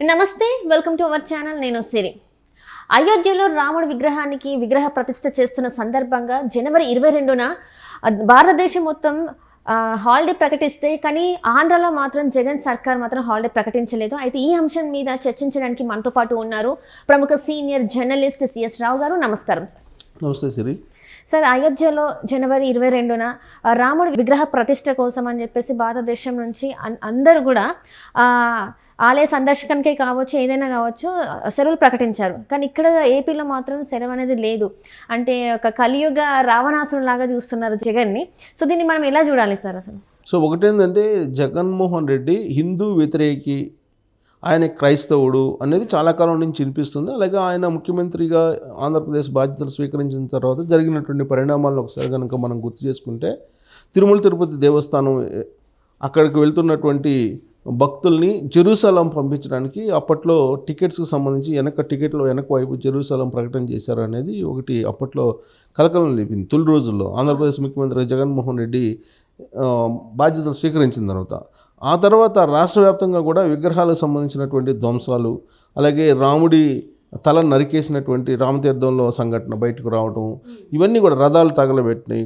నమస్తే welcome to our channel నేను సిరి. అయోధ్యలో రాముడి విగ్రహానికి విగ్రహ ప్రతిష్ఠ చేస్తున్న సందర్భంగా జనవరి ఇరవై రెండున భారతదేశం మొత్తం హాలిడే ప్రకటిస్తే కానీ ఆంధ్రలో మాత్రం జగన్ సర్కార్ మాత్రం హాలిడే ప్రకటించలేదు. అయితే ఈ అంశం మీద చర్చించడానికి మనతో పాటు ఉన్నారు ప్రముఖ సీనియర్ జర్నలిస్ట్ సిఎస్ రావు గారు. నమస్కారం సార్ నమస్తే సిరి. సార్ అయోధ్యలో జనవరి ఇరవై రెండున రాముడి విగ్రహ ప్రతిష్ట కోసం అని చెప్పేసి భారతదేశం నుంచి అందరూ కూడా ఆలయ సందర్శకనికే కావచ్చు ఏదైనా కావచ్చు ఆ, సెలవులు ప్రకటించారు. కానీ ఇక్కడ ఏపీలో మాత్రం సెలవు అనేది లేదు. అంటే ఒక కలియుగ రావణాసుడు లాగా చూస్తున్నారు జగన్ని. సో దీన్ని మనం ఎలా చూడాలి సార్ అసలు? సో ఒకటేంటంటే జగన్మోహన్ రెడ్డి హిందూ వ్యతిరేకి ఆయన క్రైస్తవుడు అనేది చాలా కాలం నుంచి వినిపిస్తుంది. అలాగే ఆయన ముఖ్యమంత్రిగా ఆంధ్రప్రదేశ్ బాధ్యతలు స్వీకరించిన తర్వాత జరిగినటువంటి పరిణామాలను ఒకసారి కనుక మనం గుర్తు చేసుకుంటే తిరుమల తిరుపతి దేవస్థానం అక్కడికి వెళ్తున్నటువంటి భక్తుల్ని జెరూసలం పంపించడానికి అప్పట్లో టికెట్స్కి సంబంధించి వెనక టికెట్లో వెనక వైపు జెరూసలం ప్రకటన చేశారు అనేది ఒకటి అప్పట్లో కలకలం లేపింది. తొలి రోజుల్లో ఆంధ్రప్రదేశ్ ముఖ్యమంత్రి జగన్మోహన్ రెడ్డి బాధ్యతలు స్వీకరించిన తర్వాత. ఆ తర్వాత రాష్ట్ర వ్యాప్తంగా కూడా విగ్రహాలకు సంబంధించినటువంటి ధ్వంసాలు అలాగే రాముడి తల నరికేసినటువంటి రామతీర్థంలో సంఘటన బయటకు రావడం ఇవన్నీ కూడా రథాలు తగలబెట్టినాయి.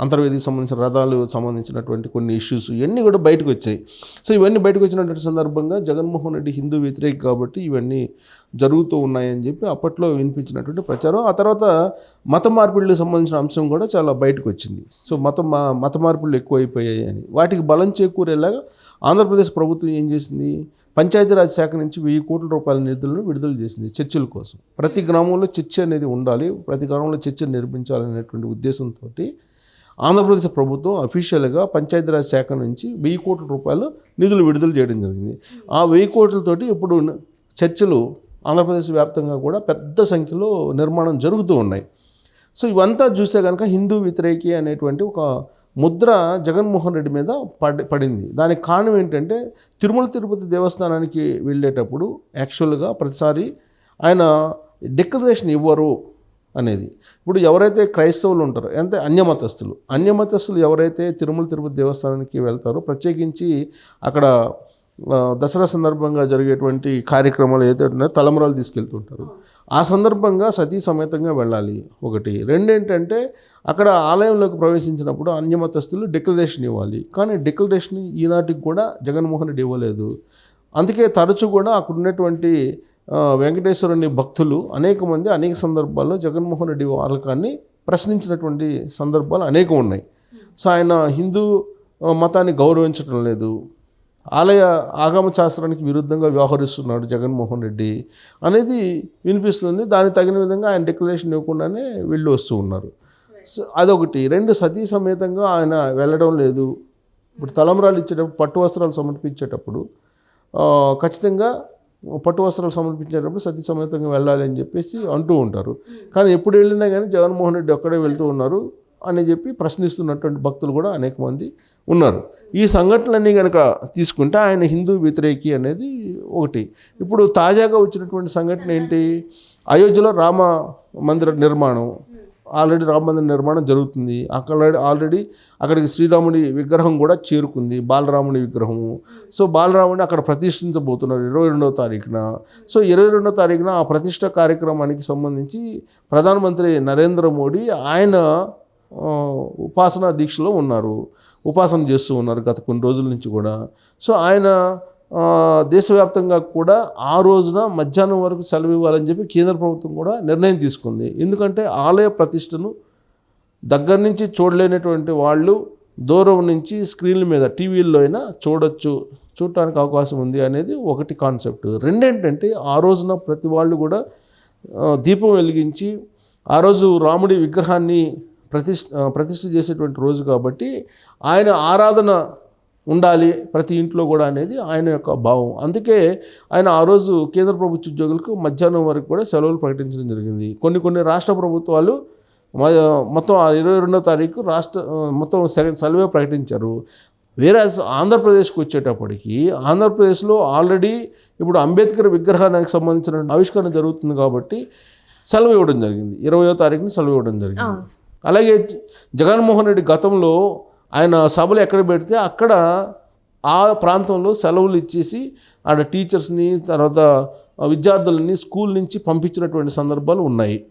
అంతర్వేదికి సంబంధించిన రథాలు సంబంధించినటువంటి కొన్ని ఇష్యూస్ ఇవన్నీ కూడా బయటకు వచ్చాయి. సో ఇవన్నీ బయటకు వచ్చినటువంటి సందర్భంగా జగన్మోహన్ రెడ్డి హిందూ వ్యతిరేక కాబట్టి ఇవన్నీ జరుగుతూ ఉన్నాయని చెప్పి అప్పట్లో వినిపించినటువంటి ప్రచారం. ఆ తర్వాత మత మార్పిడికి సంబంధించిన అంశం కూడా చాలా బయటకు వచ్చింది. సో మత మా- మత మార్పిడులు ఎక్కువైపోయాయి అని. వాటికి బలం చేకూరేలాగా ఆంధ్రప్రదేశ్ ప్రభుత్వం ఏం చేసింది? పంచాయతీరాజ్ శాఖ నుంచి వెయ్యి కోట్ల రూపాయల నిధులను విడుదల చేసింది చర్చిల కోసం. ప్రతి గ్రామంలో చర్చ్ అనేది ఉండాలి. ప్రతి గ్రామంలో చర్చ నిర్మించాలనేటువంటి ఉద్దేశంతో ఆంధ్రప్రదేశ్ ప్రభుత్వం అఫీషియల్గా పంచాయతీరాజ్ శాఖ నుంచి వెయ్యి కోట్ల రూపాయలు నిధులు విడుదల చేయడం జరిగింది. ఆ వెయ్యి కోట్లతోటి ఇప్పుడు చర్చలు ఆంధ్రప్రదేశ్ వ్యాప్తంగా కూడా పెద్ద సంఖ్యలో నిర్మాణం జరుగుతూ ఉన్నాయి. సో ఇవంతా చూస్తే కనుక హిందూ వ్యతిరేకి అనేటువంటి ఒక ముద్ర జగన్మోహన్ రెడ్డి మీద పడి పడింది. దానికి కారణం ఏంటంటే తిరుమల తిరుపతి దేవస్థానానికి వెళ్ళేటప్పుడు యాక్చువల్గా ప్రతిసారి ఆయన డిక్లరేషన్ ఇవ్వరు. అనేది. ఇప్పుడు ఎవరైతే క్రైస్తవులు ఉంటారో అంటే అన్యమతస్తులు అన్యమతస్తులు ఎవరైతే తిరుమల తిరుపతి దేవస్థానానికి వెళ్తారో ప్రత్యేకించి అక్కడ దసరా సందర్భంగా జరిగేటువంటి కార్యక్రమాలు ఏదైతే ఉన్నాయో తలమరాలు తీసుకెళ్తుంటారు. ఆ సందర్భంగా సతీ సమేతంగా వెళ్ళాలి ఒకటి. రెండేంటంటే అక్కడ ఆలయంలోకి ప్రవేశించినప్పుడు అన్యమతస్తులు డిక్లరేషన్ ఇవ్వాలి. కానీ డిక్లరేషన్ ఈనాటికి కూడా జగన్మోహన్ రెడ్డి ఇవ్వలేదు. అందుకే తరచు కూడా అక్కడ ఉన్నటువంటి వెంకటేశ్వరుని భక్తులు అనేక మంది అనేక సందర్భాల్లో జగన్మోహన్ రెడ్డి వాలకాన్ని ప్రశ్నించినటువంటి సందర్భాలు అనేకం ఉన్నాయి. సో ఆయన హిందూ మతాన్ని గౌరవించడం లేదు. ఆలయ ఆగమ శాస్త్రానికి విరుద్ధంగా వ్యవహరిస్తున్నాడు జగన్మోహన్ రెడ్డి అనేది వినిపిస్తుంది. దానికి తగిన విధంగా ఆయన డిక్లరేషన్ ఇవ్వకుండానే వెళ్ళి వస్తూ ఉన్నారు. సో అదొకటి. రెండు సతీ సమేతంగా ఆయన వెళ్ళడం లేదు. ఇప్పుడు తలంబరాలు ఇచ్చేటప్పుడు పట్టు వస్త్రాలు సమర్పించేటప్పుడు ఖచ్చితంగా పట్టు వస్త్రాలు సమర్పించేటప్పుడు సతీ సమేతంగా వెళ్ళాలి అని చెప్పేసి అంటూ ఉంటారు. కానీ ఎప్పుడు వెళ్ళినా కానీ జగన్మోహన్ రెడ్డి ఒక్కడే వెళ్తూ ఉన్నారు అని చెప్పి ప్రశ్నిస్తున్నటువంటి భక్తులు కూడా అనేక మంది ఉన్నారు. ఈ సంఘటనలన్నీ కనుక తీసుకుంటే ఆయన హిందూ వ్యతిరేకి అనేది ఒకటి. ఇప్పుడు తాజాగా వచ్చినటువంటి సంఘటన ఏంటి? అయోధ్యలో రామ మందిర నిర్మాణం ఆల్రెడీ రామ మందిర నిర్మాణం జరుగుతుంది. అక్కడ ఆల్రెడీ అక్కడికి శ్రీరాముడి విగ్రహం కూడా చేరుకుంది బాలరాముడి విగ్రహము. సో బాలరాముడిని అక్కడ ప్రతిష్ఠించబోతున్నారు ఇరవై రెండవ తారీఖున. సో ఇరవై రెండవ తారీఖున ఆ ప్రతిష్ట కార్యక్రమానికి సంబంధించి ప్రధానమంత్రి నరేంద్ర మోడీ ఆయన ఉపాసనా దీక్షలో ఉన్నారు. ఉపాసన చేస్తూ ఉన్నారు గత కొన్ని రోజుల నుంచి కూడా. సో ఆయన దేశవ్యాప్తంగా కూడా ఆ రోజున మధ్యాహ్నం వరకు సెలవు ఇవ్వాలని చెప్పి కేంద్ర ప్రభుత్వం కూడా నిర్ణయం తీసుకుంది. ఎందుకంటే ఆలయ ప్రతిష్టను దగ్గర నుంచి చూడలేనటువంటి వాళ్ళు దూరం నుంచి స్క్రీన్ల మీద టీవీల్లో అయినా చూడొచ్చు చూడటానికి అవకాశం ఉంది అనేది ఒకటి కాన్సెప్ట్. రెండేంటంటే ఆ రోజున ప్రతి వాళ్ళు కూడా దీపం వెలిగించి ఆ రోజు రాముడి విగ్రహాన్ని ప్రతిష్ఠ ప్రతిష్ఠ చేసేటువంటి రోజు కాబట్టి ఆయన ఆరాధన ఉండాలి ప్రతి ఇంట్లో కూడా అనేది ఆయన యొక్క భావం. అందుకే ఆయన ఆ రోజు కేంద్ర ప్రభుత్వ ఉద్యోగులకు మధ్యాహ్నం వరకు కూడా సెలవులు ప్రకటించడం జరిగింది. కొన్ని కొన్ని రాష్ట్ర ప్రభుత్వాలు మొత్తం ఆ ఇరవై రెండో తారీఖు రాష్ట్ర మొత్తం సెలవే ప్రకటించారు. వేరే ఆంధ్రప్రదేశ్కి వచ్చేటప్పటికి ఆంధ్రప్రదేశ్లో ఆల్రెడీ ఇప్పుడు అంబేద్కర్ విగ్రహానికి సంబంధించిన ఆవిష్కరణ జరుగుతుంది కాబట్టి సెలవు ఇవ్వడం జరిగింది. ఇరవయో తారీఖున సెలవు ఇవ్వడం జరిగింది. అలాగే జగన్మోహన్ రెడ్డి గతంలో ఆయన సభలు ఎక్కడ పెడితే అక్కడ ఆ ప్రాంతంలో సెలవులు ఇచ్చేసి ఆడ టీచర్స్ని తర్వాత విద్యార్థులని స్కూల్ నుంచి పంపించినటువంటి సందర్భాలు ఉన్నాయి.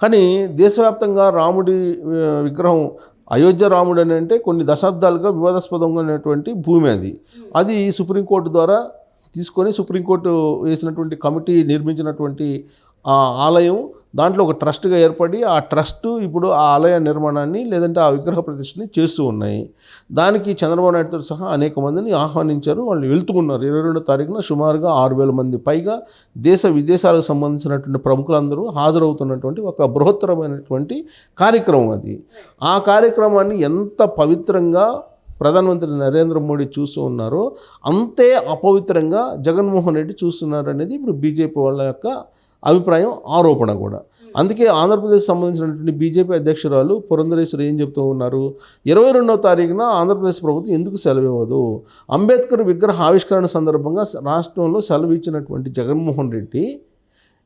కానీ దేశవ్యాప్తంగా రాముడి విగ్రహం అయోధ్య రాముడు అని అంటే కొన్ని దశాబ్దాలుగా వివాదాస్పదంగా ఉన్నటువంటి భూమి అది. అది సుప్రీంకోర్టు ద్వారా తీసుకొని సుప్రీంకోర్టు వేసినటువంటి కమిటీ నిర్మించినటువంటి ఆ ఆలయం దాంట్లో ఒక ట్రస్ట్గా ఏర్పడి ఆ ట్రస్ట్ ఇప్పుడు ఆ ఆలయ నిర్మాణాన్ని లేదంటే ఆ విగ్రహ ప్రతిష్టని చేస్తూ ఉన్నాయి. దానికి చంద్రబాబు నాయుడుతో సహా అనేక మందిని ఆహ్వానించారు. వాళ్ళు వెళ్తున్నారు ఇరవై రెండో తారీఖున సుమారుగా ఆరు వేల మంది. పైగా దేశ విదేశాలకు సంబంధించినటువంటి ప్రముఖులందరూ హాజరవుతున్నటువంటి ఒక బృహత్తరమైనటువంటి కార్యక్రమం అది. ఆ కార్యక్రమాన్ని ఎంత పవిత్రంగా ప్రధానమంత్రి నరేంద్ర మోడీ చూస్తూ ఉన్నారో అంతే అపవిత్రంగా జగన్మోహన్ రెడ్డి చూస్తున్నారు అనేది ఇప్పుడు బీజేపీ వాళ్ళ యొక్క అభిప్రాయం ఆరోపణ కూడా. అందుకే ఆంధ్రప్రదేశ్ సంబంధించినటువంటి బీజేపీ అధ్యక్షురాలు పురంధరేశ్వరి ఏం చెప్తూ ఉన్నారు? ఇరవై రెండవ తారీఖున ఆంధ్రప్రదేశ్ ప్రభుత్వం ఎందుకు సెలవు ఇవ్వదు? అంబేద్కర్ విగ్రహ ఆవిష్కరణ సందర్భంగా రాష్ట్రంలో సెలవు ఇచ్చినటువంటి జగన్మోహన్ రెడ్డి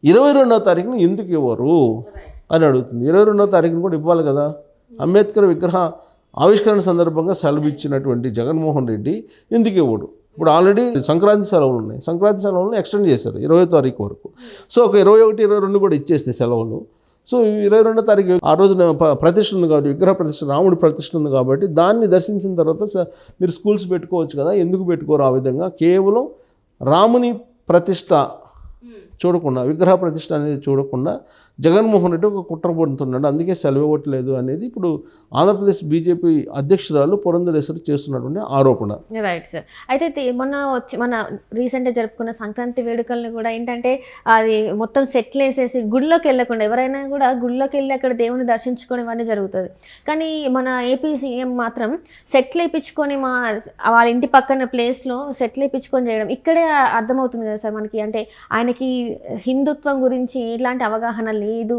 ఇరవై రెండవ తారీఖున ఎందుకు ఇవ్వరు? అని అడుగుతుంది. ఇరవై రెండవ తారీఖున కూడా ఇవ్వాలి కదా? అంబేద్కర్ విగ్రహ ఆవిష్కరణ సందర్భంగా సెలవు ఇచ్చినటువంటి జగన్మోహన్ రెడ్డి ఎందుకు ఇవ్వడు? ఇప్పుడు ఆల్రెడీ సంక్రాంతి సెలవులు ఉన్నాయి. సంక్రాంతి సెలవులను ఎక్స్టెండ్ చేశారు ఇరవై తారీఖు వరకు. సో ఒక ఇరవై ఒకటి ఇరవై రెండు కూడా ఇచ్చేస్తే సెలవులు. సో ఇరవై రెండో తారీఖు ఆ రోజున ప్రతిష్ట ప్రతిష్ఠ ఉంది కాబట్టి విగ్రహ ప్రతిష్ఠ రాముడి ప్రతిష్ఠ ఉంది కాబట్టి దాన్ని దర్శించిన తర్వాత స- మీరు స్కూల్స్ పెట్టుకోవచ్చు కదా ఎందుకు పెట్టుకోరు ఆ విధంగా? కేవలం రాముని ప్రతిష్ట చూడకుండా విగ్రహ ప్రతిష్ట అనేది చూడకుండా జగన్మోహన్ రెడ్డి ఒక కుట్ర పడుతున్నాడు అందుకే సెలవివ్వట్లేదు అనేది ఇప్పుడు ఆంధ్రప్రదేశ్ బీజేపీ అధ్యక్షురాలు పురంధరేశ్వరి చేస్తున్నటువంటి ఆరోపణ. రైట్ సార్ అయితే మొన్న వచ్చి మన రీసెంట్గా జరుపుకున్న సంక్రాంతి వేడుకల్ని కూడా ఏంటంటే అది మొత్తం సెట్లు వేసేసి గుడిలోకి వెళ్ళకుండా ఎవరైనా కూడా గుడిలోకి వెళ్ళి అక్కడ దేవుని దర్శించుకోవడం ఇవన్నీ జరుగుతుంది. కానీ మన ఏపీ సీఎం మాత్రం సెట్లు వేయించుకొని మా వాళ్ళ ఇంటి పక్కన ప్లేస్లో సెట్లు వేయించుకొని చేయడం ఇక్కడే అర్థమవుతుంది కదా సార్ మనకి. అంటే ఆయనకి హిందుత్వం గురించి ఎలాంటి అవగాహన లేదు.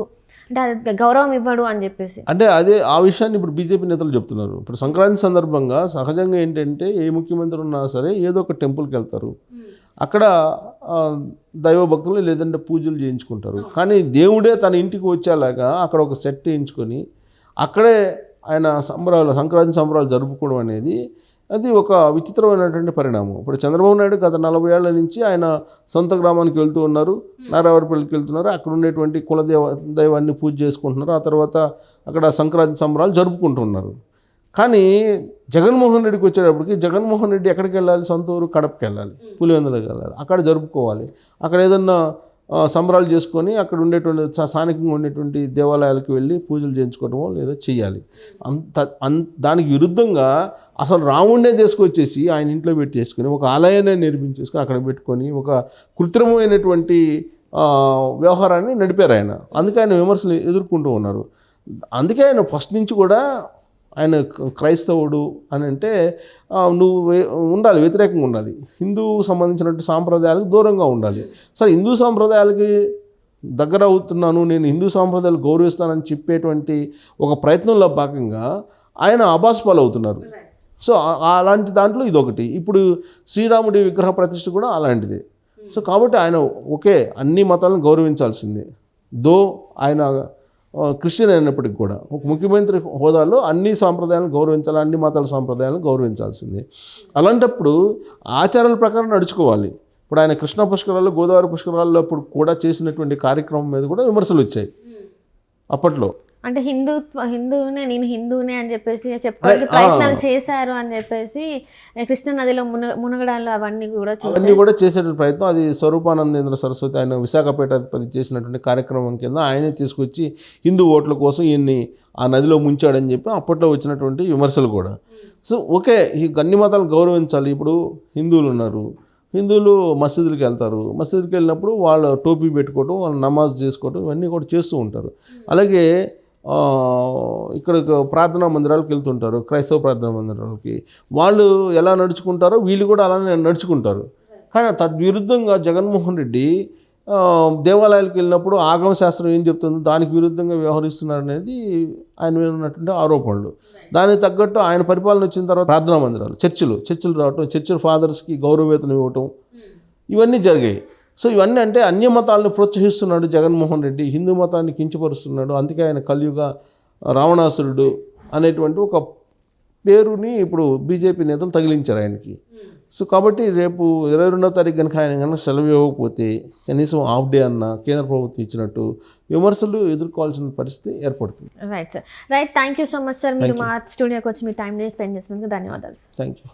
అంటే గౌరవం ఇవ్వడు అని చెప్పేసి. అంటే అదే ఆ విషయాన్ని ఇప్పుడు బీజేపీ నేతలు చెప్తున్నారు. ఇప్పుడు సంక్రాంతి సందర్భంగా సహజంగా ఏంటంటే ఏ ముఖ్యమంత్రి ఉన్నా సరే ఏదో ఒక టెంపుల్కి వెళ్తారు. అక్కడ ఆ, దైవభక్తులు లేదంటే పూజలు చేయించుకుంటారు. కానీ దేవుడే తన ఇంటికి వచ్చేలాగా అక్కడ ఒక సెట్ వేయించుకొని అక్కడే ఆయన సంబరాలు సంక్రాంతి సంబరాలు జరుపుకోవడం అనేది అది ఒక విచిత్రమైనటువంటి పరిణామం. ఇప్పుడు చంద్రబాబు నాయుడు గత నలభై ఏళ్ళ నుంచి ఆయన సొంత గ్రామానికి వెళ్తూ ఉన్నారు. నారావారిపల్లికి వెళ్తున్నారు. అక్కడ ఉండేటువంటి కులదేవ దైవాన్ని పూజ చేసుకుంటున్నారు. ఆ తర్వాత అక్కడ సంక్రాంతి సంబరాలు జరుపుకుంటున్నారు. కానీ జగన్మోహన్ రెడ్డికి వచ్చేటప్పటికి జగన్మోహన్ రెడ్డి ఎక్కడికి వెళ్ళాలి? సొంత ఊరు కడపకి వెళ్ళాలి. పులివెందులకు వెళ్ళాలి. అక్కడ జరుపుకోవాలి. అక్కడ ఏదన్నా సంబరాలు చేసుకొని అక్కడ ఉండేటువంటి స్థానికంగా ఉండేటువంటి దేవాలయాలకు వెళ్ళి పూజలు చేయించుకోవడమో లేదా చేయాలి అంత అన్ దానికి విరుద్ధంగా అసలు రాముడినే తీసుకొచ్చేసి ఆయన ఇంట్లో పెట్టేసుకొని ఒక ఆలయాన్ని నిర్మించేసుకొని అక్కడ పెట్టుకొని ఒక కృత్రిమమైనటువంటి వ్యవహారాన్ని నడిపారు ఆయన. అందుకే ఆయన విమర్శలు ఎదుర్కొంటూ ఉన్నారు. అందుకే ఆయన ఫస్ట్ నుంచి కూడా ఆయన క్రైస్తవుడు అని అంటే నువ్వు ఉండాలి వ్యతిరేకంగా ఉండాలి. హిందూ సంబంధించినటువంటి సాంప్రదాయాలకు దూరంగా ఉండాలి. సరే హిందూ సాంప్రదాయాలకి దగ్గర అవుతున్నాను నేను హిందూ సాంప్రదాయాలు గౌరవిస్తానని చెప్పేటువంటి ఒక ప్రయత్నంలో భాగంగా ఆయన అబాస్ పాలవుతున్నారు. సో అలాంటి దాంట్లో ఇదొకటి. ఇప్పుడు శ్రీరాముడి విగ్రహ ప్రతిష్ఠ కూడా అలాంటిదే. సో కాబట్టి ఆయన ఒకే అన్ని మతాలను గౌరవించాల్సిందే. దో ఆయన క్రిస్టియన్ అయినప్పటికీ కూడా ఒక ముఖ్యమంత్రి హోదాలో అన్ని సాంప్రదాయాలను గౌరవించాలి అన్ని మతాల సాంప్రదాయాలను గౌరవించాల్సిందే. అలాంటప్పుడు ఆచారాల ప్రకారం నడుచుకోవాలి. ఇప్పుడు ఆయన కృష్ణ పుష్కరాలు గోదావరి పుష్కరాల్లో అప్పుడు కూడా చేసినటువంటి కార్యక్రమం మీద కూడా విమర్శలు వచ్చాయి. అప్పట్లో అంటే హిందుత్వ హిందువునే నేను హిందువునే అని చెప్పేసి చెప్పుకోవడానికి ప్రయత్నాలు చేశారు అని చెప్పేసి కృష్ణ నదిలో మున మునగడాలు అవన్నీ కూడా అవన్నీ కూడా చేసేటువంటి ప్రయత్నం. అది స్వరూపానందేంద్ర సరస్వతి ఆయన విశాఖపేట అధిపతి చేసినటువంటి కార్యక్రమం కింద ఆయనే తీసుకొచ్చి హిందూ ఓట్ల కోసం ఈయన్ని ఆ నదిలో ముంచాడని చెప్పి అప్పట్లో వచ్చినటువంటి విమర్శలు కూడా. సో ఓకే ఈ అన్ని మతాలు గౌరవించాలి. ఇప్పుడు హిందువులు ఉన్నారు. హిందువులు మసీదులకు వెళ్తారు. మసీదుకి వెళ్ళినప్పుడు వాళ్ళు టోపీ పెట్టుకోవడం వాళ్ళు నమాజ్ చేసుకోవడం ఇవన్నీ కూడా చేస్తూ ఉంటారు. అలాగే ఇక్కడ ప్రార్థనా మందిరాలకు వెళ్తుంటారు. క్రైస్తవ ప్రార్థనా మందిరాలకి. వాళ్ళు ఎలా నడుచుకుంటారో వీళ్ళు కూడా అలానే నడుచుకుంటారు. కానీ తద్విరుద్ధంగా జగన్మోహన్ రెడ్డి దేవాలయాలకు వెళ్ళినప్పుడు ఆగమ శాస్త్రం ఏం చెప్తుందో దానికి విరుద్ధంగా వ్యవహరిస్తున్నారు అనేది ఆయన మీద ఉన్నటువంటి ఆరోపణలు. దానికి తగ్గట్టు ఆయన పరిపాలన వచ్చిన తర్వాత ప్రార్థనా మందిరాలు చర్చిలు చర్చిలు రావటం చర్చిల ఫాదర్స్కి గౌరవవేతనం ఇవ్వటం ఇవన్నీ జరిగాయి. సో ఇవన్నీ అంటే అన్య మతాలను ప్రోత్సహిస్తున్నాడు జగన్మోహన్ రెడ్డి హిందూ మతాన్ని కించపరుస్తున్నాడు అందుకే ఆయన కలియుగ రావణాసురుడు అనేటువంటి ఒక పేరుని ఇప్పుడు బీజేపీ నేతలు తగిలించారు ఆయనకి. సో కాబట్టి రేపు ఇరవై రెండో తారీఖు కనుక ఆయన కనుక సెలవు ఇవ్వకపోతే కనీసం హాఫ్ డే అన్న కేంద్ర ప్రభుత్వం ఇచ్చినట్టు విమర్శలు ఎదుర్కోవాల్సిన పరిస్థితి ఏర్పడుతుంది. Right sir right thank you so much sir మీరు మా స్టూడియోకి వచ్చి మీ టైం స్పెండ్ చేసినందుకు ధన్యవాదాలు సార్ థ్యాంక్ యూ